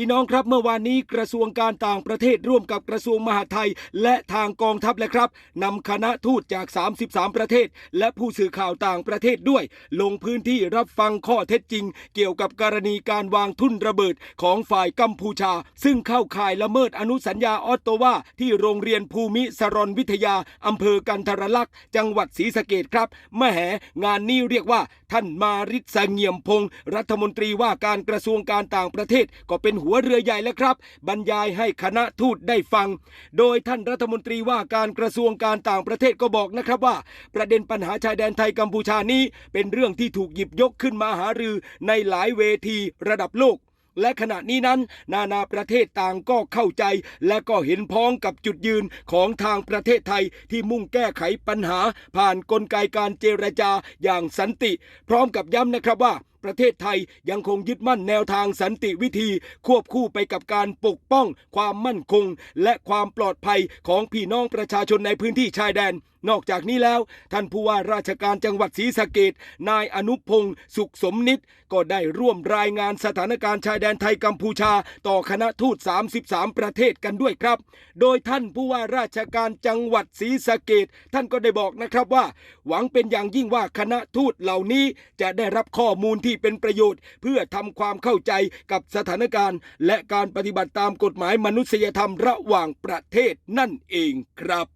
พี่น้องครับเมื่อวานนี้กระทรวงการต่างประเทศร่วมกับกระทรวงมหาดไทย และทางกองทัพและครับนำคณะทูตจาก 33 ประเทศ และผู้สื่อข่าวต่างประเทศด้วย ลงพื้นที่รับฟังข้อเท็จจริง เกี่ยวกับกรณีการวางทุ่นระเบิดของฝ่ายกัมพูชา ซึ่งเข้าข่ายละเมิดอนุสัญญาออตโตวาที่โรงเรียนภูมิสรนวิทยาอำเภอกันทรลักษ์จังหวัดศรีสะเกดครับแม่แหงานนี้เรียกว่า ท่านมาริศเงียมพงศ์รัฐมนตรีว่าการกระทรวงการต่างประเทศก็เป็นหัวเรือใหญ่แล้วครับ บรรยายให้คณะทูตได้ฟัง โดยท่านรัฐมนตรีว่าการกระทรวงการต่างประเทศก็บอกนะครับว่า ประเด็นปัญหาชายแดนไทยกัมพูชานี้ เป็นเรื่องที่ถูกหยิบยกขึ้นมาหารือในหลายเวทีระดับโลกและขณะนี้นั้น นานาประเทศต่างก็เข้าใจ และก็เห็นพ้องกับจุดยืนของทางประเทศไทยที่มุ่งแก้ไขปัญหา ผ่านกลไกการเจรจาอย่างสันติ พร้อมกับย้ำนะครับว่าประเทศไทยยังคงยึดมั่นแนวทางสันติวิธี ควบคู่ไปกับการปกป้อง ความมั่นคง และความปลอดภัยของพี่น้องประชาชนในพื้นที่ชายแดน นอกจากนี้แล้ว ท่านผู้ว่าราชการจังหวัดศรีสะเกดนายอนุพงศ์สุขสมนิตก็ได้ร่วมรายงานสถานการณ์ชายแดนไทยกัมพูชา ต่อคณะทูต 33 ประเทศกันด้วยครับ โดยท่านผู้ว่าราชการจังหวัดศรีสะเกดท่านก็ได้บอกนะครับว่า หวังเป็นอย่างยิ่งว่าคณะทูตเหล่านี้จะได้รับข้อมูลที่เป็นประโยชน์ เพื่อทำความเข้าใจกับสถานการณ์ และการปฏิบัติตามกฎหมายมนุษยธรรมระหว่างประเทศนั่นเองครับ